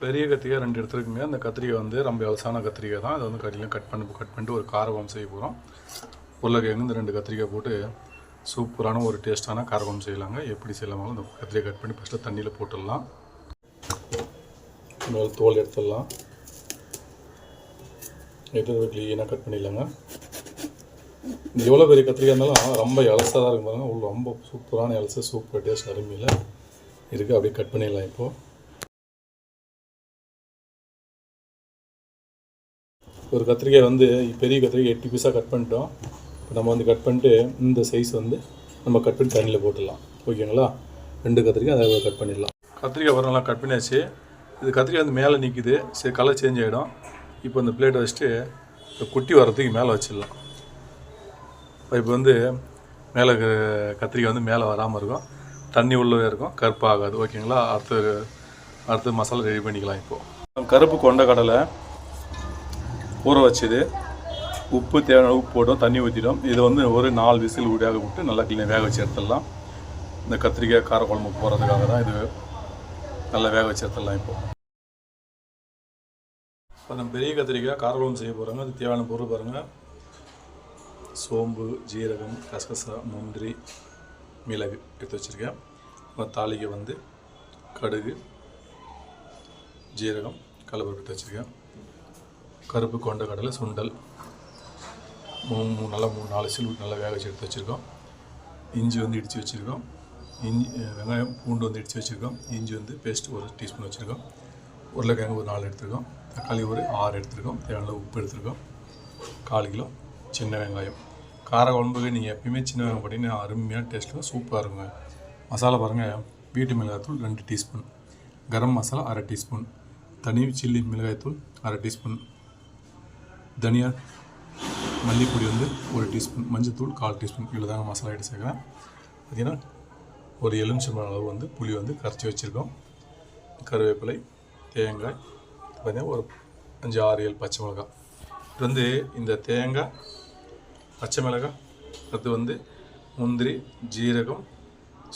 பெரிய கத்திரிக்காய் ரெண்டு எடுத்துருக்குங்க. அந்த கத்திரிக்காய் வந்து ரொம்ப இலசான கத்திரிக்காய் தான். அதை வந்து கட்டிலாம் கட் பண்ணி கட் பண்ணிட்டு ஒரு காரக்குழம்பு செய்ய போகிறோம் உருளைக்கிழங்கு இந்த ரெண்டு கத்திரிக்காய் போட்டு சூப்பரான ஒரு டேஸ்ட்டான காரக்குழம்பு செய்யலாங்க. எப்படி செய்யலாமோ அந்த கத்திரிக்காய் கட் பண்ணி ஃபஸ்ட்டு தண்ணியில் போட்டுடலாம். முதல்ல தோல் எடுத்துடலாம். எடுத்து க்ளீனாக கட் பண்ணிடலாங்க. இது எவ்வளோ பெரிய கத்திரிக்காய் இருந்தாலும் ரொம்ப இலசாக தான் இருக்கும் பாருங்கள் ரொம்ப சூப்பரான இலச சூப்பர் டேஸ்ட் அருமையில் இருக்குது அப்படியே கட் பண்ணிடலாம் இப்போது ஒரு கத்திரிக்காய் வந்து பெரிய கத்திரிக்காய் எட்டு பீஸாக கட் பண்ணிட்டோம். இப்போ நம்ம வந்து கட் பண்ணிட்டு இந்த சைஸ் வந்து நம்ம கட் பண்ணி தண்ணியில் போட்டுடலாம். ஓகேங்களா ரெண்டு கத்திரிக்காய் அதை கட் பண்ணிடலாம். கத்திரிக்காய் வரலாம் கட் பண்ணியாச்சு. இது கத்திரிக்காய் வந்து மேலே நிற்கிது சரி கலர் சேஞ்ச் ஆகிடும் இப்போ இந்த பிளேட்டை வச்சுட்டு குட்டி வரதுக்கு மேலே வச்சிடலாம். இப்போ வந்து மேலே க- கத்திரிக்காய் வந்து மேலே வராமல் இருக்கும். தண்ணி உள்ளவே இருக்கும். கருப்பாகாது. ஓகேங்களா அடுத்து அடுத்து மசாலா ரெடி பண்ணிக்கலாம் இப்போது கருப்பு கொண்ட கடலை ஊற வச்சது. உப்பு தேவையான உப்பு போட்டோம் தண்ணி ஊற்றிட்டோம் இது வந்து ஒரு நாலு விசில் வேக விட்டு நல்லா கிளீன் வேக வச்சு எடுத்துடலாம். இந்த கத்திரிக்காய் காரக்குழம்பு போகிறதுக்காக தான் இது நல்லா வேக வச்சு எடுத்துடலாம் இப்போ. இப்போ நம்ம பெரிய கத்திரிக்காய் காரக்குழம்பு செய்ய போகிறாங்க அது தேவையான பொருள் பாருங்கள் சோம்பு ஜீரகம் கசகசா முந்திரி மிளகு எடுத்து வச்சுருக்கேன். அப்புறம் தாளிகை வந்து கடுகு ஜீரகம் கடலப்பருப்பு எடுத்து வச்சுருக்கேன். கருப்பு கொண்ட கடலை சுண்டல். மூணு மூணு நல்லா மூணு நாலு சில் நல்லா வேக வச்சு எடுத்து வச்சுருக்கோம். இஞ்சி வந்து இடித்து வச்சுருக்கோம். இஞ்சி வெங்காயம் பூண்டு வந்து இடித்து வச்சுருக்கோம். இஞ்சி வந்து பேஸ்ட் ஒரு டீஸ்பூன் வச்சுருக்கோம். உருளைக்கிழங்கு ஒரு நாலு எடுத்துருக்கோம். தக்காளி ஒரு ஆறு எடுத்துருக்கோம். தேவையான உப்பு எடுத்துருக்கோம். கால் கிலோ சின்ன வெங்காயம். கார குழம்புக்கு நீங்கள் எப்பயுமே சின்ன வெங்காயம் போட்டிங்கன்னா அருமையான டேஸ்ட்டில் சூப்பராக இருக்குங்க. மசாலா பாருங்கள் வீட்டு மிளகாய்த்தூள் ரெண்டு டீஸ்பூன் கரம் மசாலா அரை டீஸ்பூன் தனி சில்லி மிளகாய்த்தூள் அரை டீஸ்பூன் தனியா மல்லிப்பொடி வந்து ஒரு டீஸ்பூன் மஞ்சத்தூள் கால் டீஸ்பூன் இவ்வளோ தாங்க மசாலா எடுத்து சேர்க்குறேன். பார்த்தீங்கன்னா ஒரு எலுமிச்சம்பழம் அளவு வந்து புளி வந்து கரைச்சி வச்சுருக்கோம். கருவேப்பிலை தேங்காய் பார்த்தீங்கன்னா ஒரு அஞ்சு ஆறு ஏழு பச்சை மிளகாய். இது வந்து இந்த தேங்காய் பச்சை மிளகாய் அது வந்து முந்திரி ஜீரகம்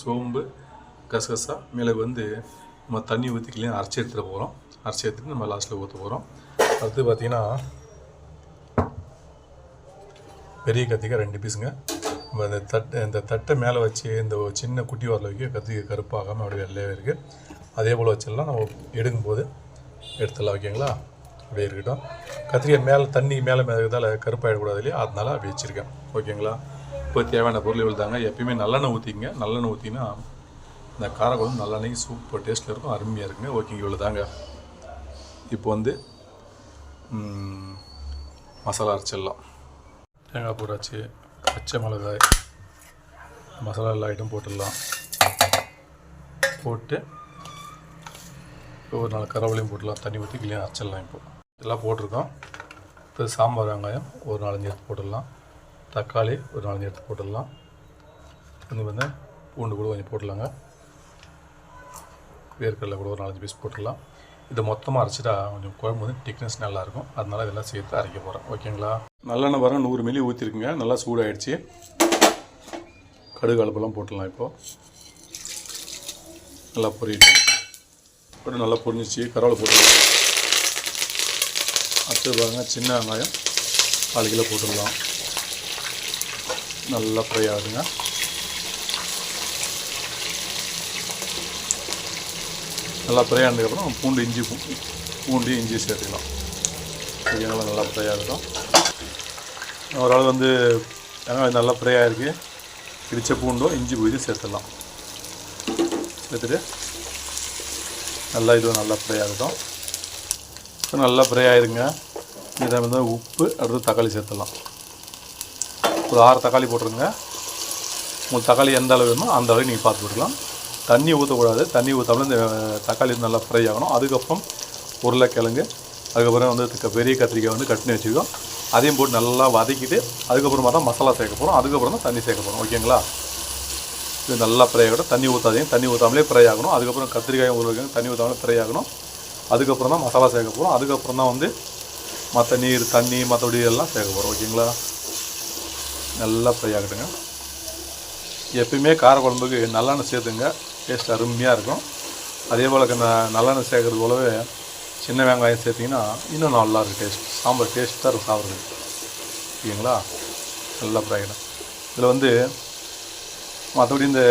சோம்பு கசகசா மிளகு வந்து நம்ம தண்ணி ஊற்றிக்கலாம் அரைச்சி எடுத்துகிட்டு போகிறோம் அரைச்சி எடுத்துட்டு நம்ம லாஸ்ட்டில் ஊற்ற போகிறோம் அடுத்து பார்த்திங்கன்னா பெரிய கத்திரிக்காய் ரெண்டு பீஸுங்க. நம்ம இந்த தட்டை இந்த தட்டை மேலே வச்சு இந்த சின்ன குட்டி வரல வைக்க கத்திரிக்காய் கருப்பாகாமல் அப்படியே வெள்ளையாக இருக்குது அதே போல் வச்சிடலாம். நம்ம எடுக்கும்போது எடுத்துடலாம் ஓகேங்களா? அப்படியே இருக்கட்டும். கத்திரிக்காய் மேலே தண்ணி மேலே மேலே கருப்பாயிடக்கூடாது இல்லையா? அதனால அப்படி வச்சுருக்கேன் ஓகேங்களா? இப்போ தேவையான பொருள் இவ்வளோ தாங்க. எப்பயுமே நல்லெண்ணெய் ஊற்றிங்க நல்லெண்ணெய் ஊற்றினா இந்த காரக்குழம்பு நல்லெண்ணெய் சூப்பர் டேஸ்ட்டில் இருக்கும் அருமையாக இருக்குங்க. ஓகேங்க இவ்வளோ தாங்க. இப்போ வந்து மசாலா அரைச்சிடலாம். தேங்காய் போட்டாச்சு பச்சை மிளகாய் மசாலா எல்லா ஐட்டம் போட்டுடலாம். போட்டு ஒரு நாலு கரவலையும் போட்டுடலாம். தண்ணி ஊற்றி கிளியாக அரைச்சிடலாம் இப்போது இதெல்லாம் போட்டிருக்கோம். இப்போ சாம்பார் வெங்காயம். ஒரு நாலஞ்சு எடுத்து போட்டுடலாம். தக்காளி ஒரு நாலஞ்சு எடுத்து போட்டுடலாம். வந்து வந்து பூண்டு கூட கொஞ்சம் போட்டுடலாங்க. வேர்க்கடலை கூட ஒரு நாலஞ்சு பீஸ் போட்டுடலாம். இதை மொத்தமாக அரைச்சிட்டா கொஞ்சம் குழம்பு வந்து திக்னஸ் நல்லாயிருக்கும். அதனால இதெல்லாம் சேர்த்து அரைக்க போகிறேன் ஓகேங்களா? நல்லெண்ணெய் வர நூறு மில்லி ஊற்றிருக்குங்க நல்லா சூடாகிடுச்சி கடுகு அளப்பெல்லாம் போட்டுடலாம் இப்போது நல்லா பொரியட்டும். போட்டு நல்லா பொரிஞ்சிச்சு. கருவேலை போட்டுடலாம். அடுத்து பாருங்கள் சின்ன வெங்காயம். கால் கிலோ போட்டுடலாம். நல்லா ஃப்ரை ஆகுதுங்க. நல்லா ஃப்ரை ஆனதுக்கப்புறம் பூண்டு இஞ்சி பூ- பூண்டு இஞ்சி சேர்த்துக்கலாம். வெங்காயம் நல்லா ஃப்ரை ஆகிடும் ஓரளவு வந்து வெங்காயம் நல்லா ஃப்ரை ஆகிருக்கு இடித்த பூண்டும் இஞ்சி பூ சேர்த்துடலாம். சேர்த்துட்டு நல்லா இதுவும் நல்லா ஃப்ரை ஆகட்டும். இப்போ நல்லா ஃப்ரை ஆயிருங்க. இதை வந்து உப்பு அடுத்து தக்காளி சேர்த்துடலாம். ஒரு ஆறு தக்காளி போட்டுருங்க. உங்களுக்கு தக்காளி எந்த அளவு வேணுமோ அந்த அளவு நீங்கள் பார்த்து போட்டுக்கலாம் தண்ணி ஊற்றக்கூடாது தண்ணி ஊற்றாமல் இந்த தக்காளி நல்லா ஃப்ரை ஆகணும். அதுக்கப்புறம் உருளைக்கிழங்கு அதுக்கப்புறம் வந்து க- பெரிய கத்திரிக்காய் வந்து கட் வச்சுக்கோ. வச்சுக்கோம் அதையும் போட்டு நல்லா வதக்கிட்டு அதுக்கப்புறமா தான் மசாலா சேர்க்க போகிறோம் அதுக்கப்புறம் தான் தண்ணி சேர்க்க போகிறோம் ஓகேங்களா? இது நல்லா ஃப்ரை ஆகட்டும். தண்ணி ஊற்றாதீங்க தண்ணி ஊற்றாமலே ஃப்ரை ஆகணும். அதுக்கப்புறம் கத்திரிக்காயும் உருளைக்கிழங்கு தண்ணி ஊற்றாமலே ஃப்ரை ஆகணும். அதுக்கப்புறம் தான் மசாலா சேர்க்க போகிறோம் அதுக்கப்புறம் தான் வந்து மற்ற நீர் தண்ணி மற்றபடி எல்லாம் சேர்க்க போகிறோம் ஓகேங்களா? நல்லா ஃப்ரை ஆகட்டுங்க. எப்பயுமே காரக்குழம்புக்கு நல்லெண்ணெய் சேர்த்துங்க. டேஸ்ட் அருமையாக இருக்கும். அதே போல் க- நல்லெண்ணெய் சேர்க்கறது போலவே சின்ன வெங்காயம் சேர்த்திங்கன்னா இன்னும் நல்லா இருக்கும் டேஸ்ட். சாம்பார் டேஸ்ட்டாக இருக்கும் சாப்பிட்றது ஓகேங்களா நல்லா ஃப்ரை இதில் வந்து மற்றபடி இந்த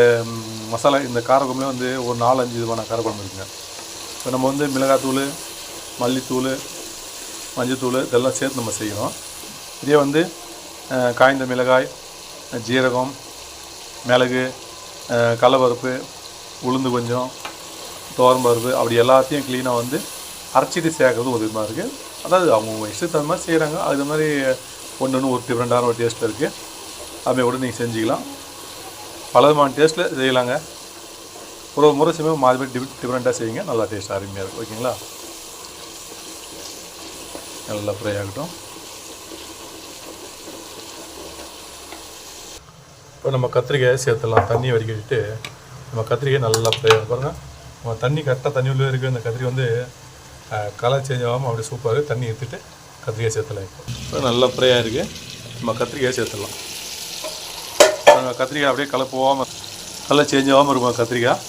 மசாலா இந்த காரக்குழம்புல வந்து ஒரு நாலஞ்சு விதமான காரக்குழம்பு இருக்குங்க. இப்போ நம்ம வந்து மிளகாத்தூள் மல்லித்தூள் மஞ்சத்தூள் இதெல்லாம் சேர்த்து நம்ம செய்யணும் இதே வந்து காய்ந்த மிளகாய் ஜீரகம் மிளகு கடலப்பருப்பு உளுந்து கொஞ்சம் துவரம்பருப்பு அப்படி எல்லாத்தையும் க்ளீனாக வந்து அரைச்சிட்டு சேர்க்கறது ஒரு இருக்குது அதாவது அவங்க இஷ்டத்துக்கு தகுந்த மாதிரி செய்கிறாங்க அது மாதிரி ஒன்று ஒன்று ஒரு டிஃப்ரெண்ட்டான ஒரு டேஸ்ட்டில் இருக்குது அப்படியே கூட நீங்கள் செஞ்சுக்கலாம். பல விதமான டேஸ்ட்டில் செய்யலாங்க. ஒரு ஒரு முறை செய்யும்போது மாதிரி டிஃப் டிஃப்ரெண்ட்டாக செய்யுங்க. நல்லா டேஸ்ட் அருமையாக இருக்கும் ஓகேங்களா? நல்லா ஃப்ரை ஆகட்டும். இப்போ நம்ம கத்திரிக்காயை சேர்த்துடலாம். தண்ணி வடிக்கிட்டு நம்ம கத்திரிக்காய் நல்லா ஃப்ரை பாருங்கள் நம்ம தண்ணி கரெக்டாக தண்ணி உள்ளே இருக்குது அந்த கத்திரி வந்து கலர் சேஞ்ச் ஆகாமல் அப்படியே சூப்பராக இருக்குது தண்ணி எடுத்துகிட்டு கத்திரிக்காய் சேர்த்துலாம் இப்போ. இப்போ நல்லா ஃப்ரையாக இருக்குது நம்ம கத்திரிக்காய் சேர்த்துடலாம். நம்ம கத்திரிக்காய் அப்படியே கலர் போகாமல் கலர் சேஞ்ச் ஆகாமல் இருக்கும் கத்திரிக்காய்.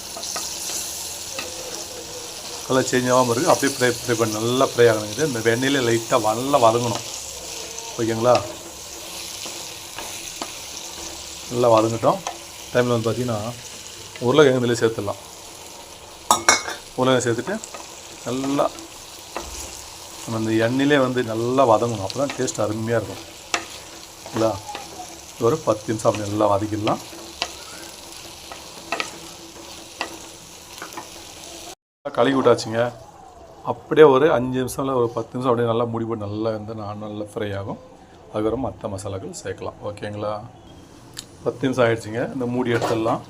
கலர் சேஞ்ச் ஆகாமல் இருக்குது அப்படியே ஃப்ரை ஃப்ரை பண்ணி. நல்லா ஃப்ரை ஆகணும் இது. இந்த வெண்ணெயில் லைட்டாக நல்லா வதங்கணும். ஓகேங்களா? நல்லா வதங்கட்டும். டைமில் வந்து பார்த்திங்கன்னா உருளைக்கிழங்கு இதில் சேர்த்துடலாம். உருளைக்கிழங்கு சேர்த்துட்டு நல்லா நம்ம இந்த எண்ணெயிலே வந்து நல்லா வதங்கணும். அப்போ தான் டேஸ்ட் அருமையாக இருக்கும் இல்லைங்களா ஒரு பத்து நிமிஷம் அப்படி நல்லா வதக்கிடலாம். கழுவி விட்டாச்சுங்க. அப்படியே ஒரு அஞ்சு நிமிஷம் இல்லை ஒரு பத்து நிமிஷம் அப்படியே நல்லா முடி போட்டு நல்லா வந்து நான் நல்லா ஃப்ரை ஆகும். அதுக்கப்புறம் மற்ற மசாலாக்கள் சேர்க்கலாம். ஓகேங்களா பத்து நிமிஷம் ஆகிடுச்சிங்க இந்த மூடி எடுத்துடலாம்.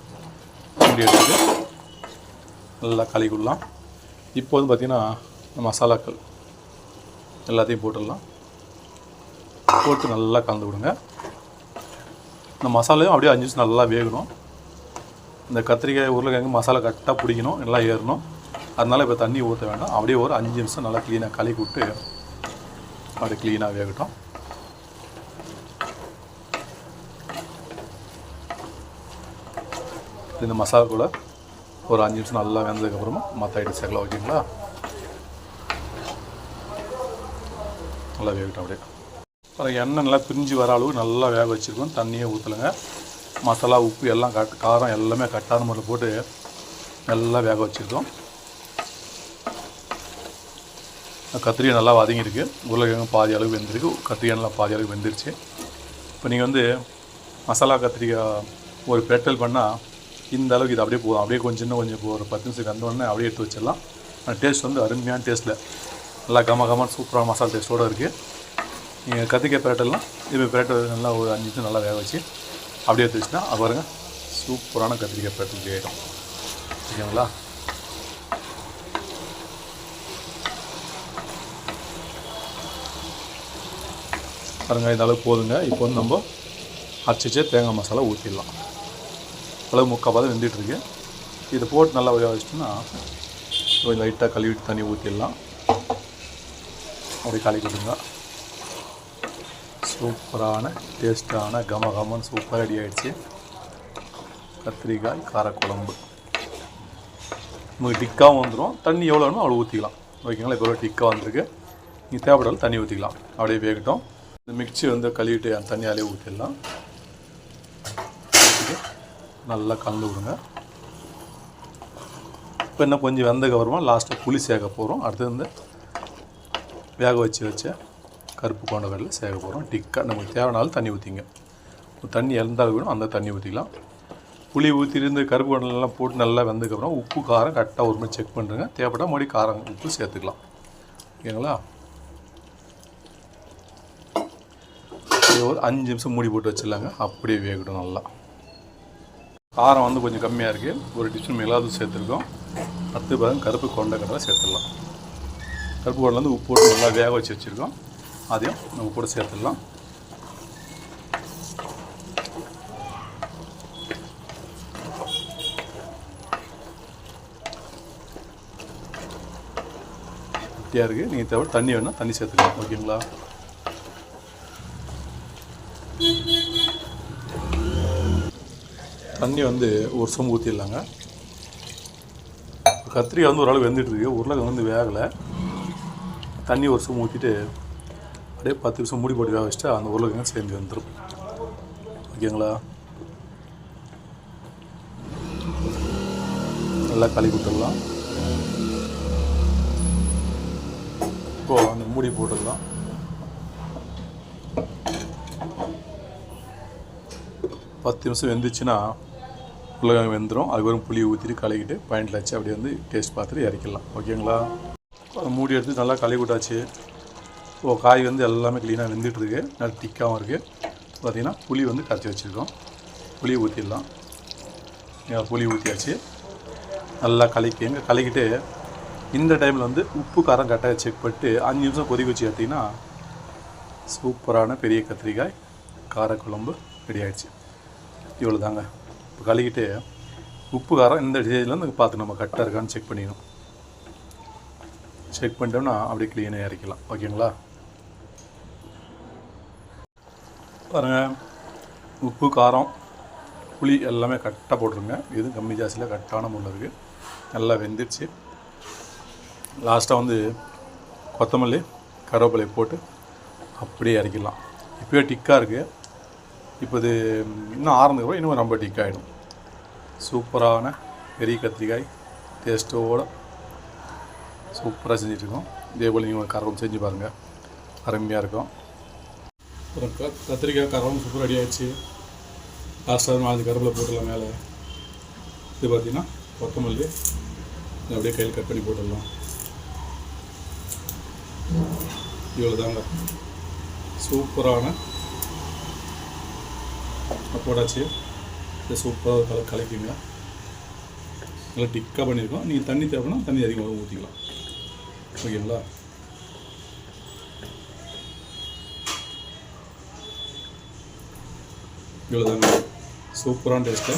மூடி நல்லா களி கொடுலாம். இப்போ வந்து பார்த்திங்கன்னா இந்த மசாலாக்கள் எல்லாத்தையும் போட்டுடலாம். போட்டு நல்லா கலந்து விடுங்க. இந்த மசாலையும் அப்படியே அஞ்சு நிமிஷம் நல்லா வேகணும். இந்த கத்திரிக்காய் உருளைக்கிழங்கு மசாலா கரெக்டாக பிடிக்கணும் நல்லா ஏறணும். அதனால் இப்போ தண்ணி ஊற்ற வேண்டாம். அப்படியே ஒரு அஞ்சு நிமிஷம் நல்லா க்ளீனாக கழுவி விட்டு அப்படியே க்ளீனாக வேகட்டும். இந்த மசாலா கூட ஒரு அஞ்சு நிமிஷம் நல்லா வெந்ததுக்கப்புறமா மற்ற ஐட்டம் சேர்க்கலாம் ஓகேங்களா? நல்லா வேகட்டும் அப்படியே. அப்புறம் எண்ணெய் நல்லா பிரிஞ்சு வர அளவுக்கு நல்லா வேக வச்சுருக்கோம். தண்ணியே ஊற்றலைங்க மசாலா உப்பு எல்லாம் கட் காரம் எல்லாமே கட்டான முறையில் போட்டு நல்லா வேக வச்சுருக்கோம். கத்திரிக்காய் நல்லா வதங்கியிருக்கு. உருளைக்கிழங்கு பாதி அளவு வெந்திருக்கு. கத்திரிக்காய் நல்லா பாதி அளவு வெந்துருச்சு. இப்போ நீங்கள் வந்து மசாலா கத்திரிக்காய் ஒரு பெட்டல் பண்ணால் இந்த அளவுக்கு இது அப்படியே போதும். அப்படியே கொஞ்சம் இன்னும் கொஞ்சம் ஒரு பத்து நிமிஷம் கந்தோடனே அப்படியே எடுத்து வச்சிடலாம். டேஸ்ட் வந்து அருமையான டேஸ்ட்டில் நல்லா கம கமான சூப்பரான மசாலா டேஸ்ட்டோடு இருக்குது நீங்கள் கத்திரிக்காய் பிரட்டெல்லாம் இது பிரட்டல் நல்லா ஒரு அஞ்சு நிமிஷம் நல்லா வேக வச்சு அப்படியே எடுத்து வச்சுன்னா அது சூப்பரான கத்திரிக்காய் பிரட்டல் ஆகிடும் ஓகேங்களா பாருங்க இந்த அளவுக்கு போதுங்க. இப்போ வந்து நம்ம அரைச்சிச்சே தேங்காய் மசாலா ஊற்றிடலாம் அளவு முக்கால் பாதம் வெந்துட்டுருக்கு. இதை போட்டு நல்லா வேக வச்சிட்டோம்னா கொஞ்சம் லைட்டாக கழுவிட்டு தண்ணி ஊற்றிடலாம் அப்படி கலக்கி விடுங்க சூப்பரான டேஸ்டான கம கமன் சூப்பராக ரெடி ஆகிடுச்சு கத்திரிக்காய் காரக்குழம்பு. உங்களுக்கு டிக்காகவும் வந்துடும் தண்ணி எவ்வளோ வேணுமோ அவ்வளோ ஊற்றிக்கலாம் ஓகேங்களா? இப்போ டிக்காக வந்திருக்கு. நீங்கள் தேவைப்படாலும் தண்ணி ஊற்றிக்கலாம் அப்படியே வேகட்டும். இந்த மிக்சி வந்து கழுவிட்டு அந்த தண்ணி அதிலே ஊற்றிடலாம் நல்லா கலந்து விடுங்க இப்போ இன்னும் கொஞ்சம் வெந்ததுக்கு அப்புறமா லாஸ்ட்டாக புளி சேர்க்க போகிறோம் அடுத்து வந்து வேக வச்சு வச்ச கருப்பு கொண்டக்கடலை சேர்க்க போகிறோம் டிக்காக நமக்கு தேவைனாலும் தண்ணி ஊற்றிங்க தண்ணி இறந்தாலும் வேணும் அந்த தண்ணி ஊற்றிக்கலாம் புளி ஊற்றிருந்து கருப்பு கொண்டலாம் போட்டு நல்லா வெந்ததுக்கப்புறம் உப்பு காரம் கரெக்டாக ஒரு மாதிரி செக் பண்ணுறேங்க தேவைப்பட்டால் மறுபடியும் காரம் உப்பு சேர்த்துக்கலாம். ஓகேங்களா? ஒரு அஞ்சு நிமிஷம் மூடி போட்டு வச்சிடலாங்க. அப்படியே வேகட்டும் நல்லா. காரம் வந்து கொஞ்சம் கம்மியாக இருக்குது ஒரு டிஷ்ஷன் மிளகாது சேர்த்துருக்கோம். பத்து பதம் கருப்பு கொண்டக்கடலை சேர்த்துடலாம். கருப்பு கொண்டை வந்து உப்பு போட்டு நல்லா வேக வச்சு வச்சுருக்கோம். அதையும் நம்ம கூட சேர்த்துடலாம். கட்டியாக இருக்குது நீங்கள் தேவை தண்ணி வேணால் தண்ணி சேர்த்துக்கலாம். ஓகேங்களா? தண்ணி வந்து ஒரு சொம்பு ஊற்றிடலாங்க கத்திரிக்காய் வந்து ஓரளவு வெந்துட்டுருக்கு. உருளைக்கிழங்கு வந்து வேகலை. தண்ணி ஒரு சும்மா ஊற்றிட்டு அப்படியே பத்து நிமிஷம் மூடி போட்டு வேக வச்சுட்டு அந்த உருளைக்கிழங்கு சேர்ந்து வந்துடும் ஓகேங்களா? நல்லா களி விட்டுடலாம் இப்போது அந்த மூடி போட்டுடலாம். பத்து நிமிஷம் வெந்துச்சுன்னா உருளைக்கிழங்கு வெந்துடும் அது புளி ஊற்றிட்டு கலக்கிட்டு பாயிண்டில் வச்சு அப்படியே வந்து டேஸ்ட் பார்த்துட்டு இறக்கிடலாம். ஓகேங்களா? மூடி எடுத்து நல்லா கழுவி விட்டாச்சு. ஓ காய் வந்து எல்லாமே க்ளீனாக வெந்துட்டுருக்கு நல்லா திக்காகவும் இருக்குது பார்த்திங்கன்னா புளி வந்து கரைச்சி வச்சுருக்கோம். புளி ஊற்றிடலாம் புளி ஊற்றியாச்சு நல்லா கலக்கி எங்கே கலக்கிட்டு இந்த டைமில் வந்து உப்பு காரம் கரெக்டாக செக் பண்ணிட்டு அஞ்சு நிமிஷம் கொதிக்க வச்சு எடுத்திங்கன்னா சூப்பரான பெரிய கத்திரிக்காய் காரக்குழம்பு ரெடி ஆகிடுச்சு இவ்வளோ தாங்க இப்போ கழுகிட்டு உப்பு காரம் இந்த ஸ்டேஜில் வந்து பார்த்து நம்ம கரெக்டாக இருக்கான்னு செக் பண்ணிக்கணும். செக் பண்ணிட்டோம்னா அப்படியே க்ளீனாக இறக்கலாம் ஓகேங்களா பாருங்கள் உப்பு காரம் புளி எல்லாமே கரெக்டாக போட்டுருங்க. எதுவும் கம்மி ஜாஸ்தியில் கரெக்டான முள்ள இருக்குது நல்லா வெந்துடுச்சு லாஸ்ட்டாக வந்து கொத்தமல்லி கருவேப்பிலை போட்டு அப்படியே இறக்கிடலாம். இப்போயே டிக்காக இருக்குது இப்போ இது இன்னும் ஆறுனதுக்கப்புறம் இன்னும் ரொம்ப டிக் ஆகிடும் சூப்பரான பெரிய கத்திரிக்காய் டேஸ்ட்டோடு சூப்பராக செஞ்சிட்ருக்கோம். இதே போல் நீங்கள் கரகம் செஞ்சு பாருங்கள் அருமையாக இருக்கும். அப்புறம் க கத்திரிக்காய் கரகம் சூப்பர் ரெடி ஆகிடுச்சு லாஸ்ட்டாக நாலஞ்சு கருவில் போட்டுடலாம் மேலே. இது பார்த்தீங்கன்னா கொத்தமல்லி. அப்படியே கையில் கட் பண்ணி போட்டுடலாம். இவ்வளோதாங்க சூப்பரான போட்டாச்சு இதை சூப்பராக கல கலக்கிங்க நல்லா டிக்காக பண்ணியிருக்கோம் நீங்கள் தண்ணி தேவைன்னா தண்ணி அதிகமாக ஊற்றிக்கலாம் ஓகேங்களா? இவ்வளோதாங்க சூப்பரான டேஸ்ட்டு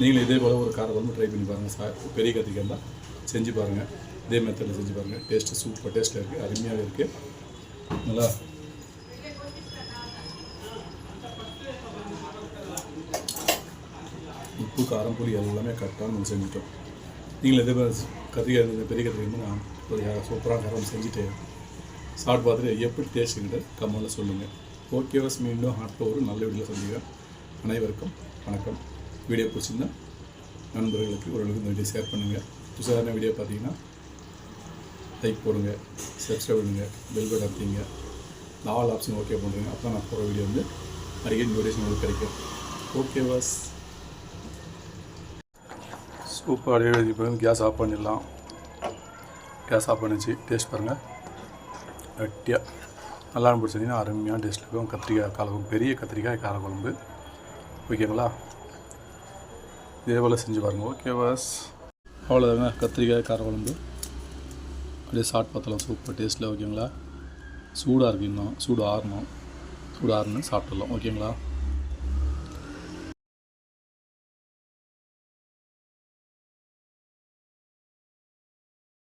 நீங்களும் இதே போல் ஒரு காரை வந்து ட்ரை பண்ணி பாருங்கள் சார் பெரிய கத்திரிக்காய் தான் செஞ்சு பாருங்கள் இதே மெத்தடில் செஞ்சு பாருங்கள் டேஸ்ட்டு சூப்பர் டேஸ்ட்டாக இருக்குது அருமையாகவே இருக்குது நல்லா காரம் புளி எல்லாமே கரெக்டாக நம்ம செஞ்சுட்டோம். நீங்கள் இதே மாதிரி கத்திரிக்காய் பெரிய கத்திரிக்காய் வந்து நான் சூப்பராக காரம் செஞ்சுட்டு சாப்பிட்டு பார்த்துட்டு எப்படி டேஸ்ட்டுங்கிட்ட கம்மலில் சொல்லுங்கள் ஓகேவாஸ் மீண்டும் ஹாட்டில் ஒரு நல்ல வீடியோ சந்திக்கிறேன். அனைவருக்கும் வணக்கம். வீடியோ பிடிச்சிருந்தா நண்பர்களுக்கு ஓரளவுக்கு இந்த வீடியோ ஷேர் பண்ணுங்கள் புதுசாக வீடியோ பார்த்தீங்கன்னா லைக் போடுங்க சப்ஸ்கிரைப் பண்ணுங்க பெல் பட்டன் அமுத்திங்க நாவல் ஆப்ஷன் ஓகே பண்ணுறீங்க. அப்போ நான் போகிற வீடியோ வந்து அடிக்கடி நோட்டிஃபிகேஷன் உங்களுக்கு கிடைக்கும். ஓகே வாஸ் சூப்பர். அடிக்கடி இப்போ வந்து கேஸ் ஆஃப் பண்ணிடலாம். கேஸ் ஆஃப் பண்ணிச்சு. டேஸ்ட் பாருங்கள் கட்டியாக நல்லா பிடிச்சிங்கன்னா அருமையான டேஸ்ட் இருக்கும். கத்திரிக்காய் காலக்குழம்பு பெரிய கத்திரிக்காய் காலக்குழம்பு ஓகேங்களா இதே போல் செஞ்சு பாருங்கள் ஓகே பாஸ் அவ்வளோதாங்க கத்திரிக்காய் காரக்குழம்பு. அப்படியே சாட் பார்த்தலாம் சூப்பர் டேஸ்ட்டில் ஓகேங்களா சூடாக இருக்குது இன்னும். சூடு ஆறணும். சூடு ஆறுன்னு சாப்பிட்டுடலாம். ஓகேங்களா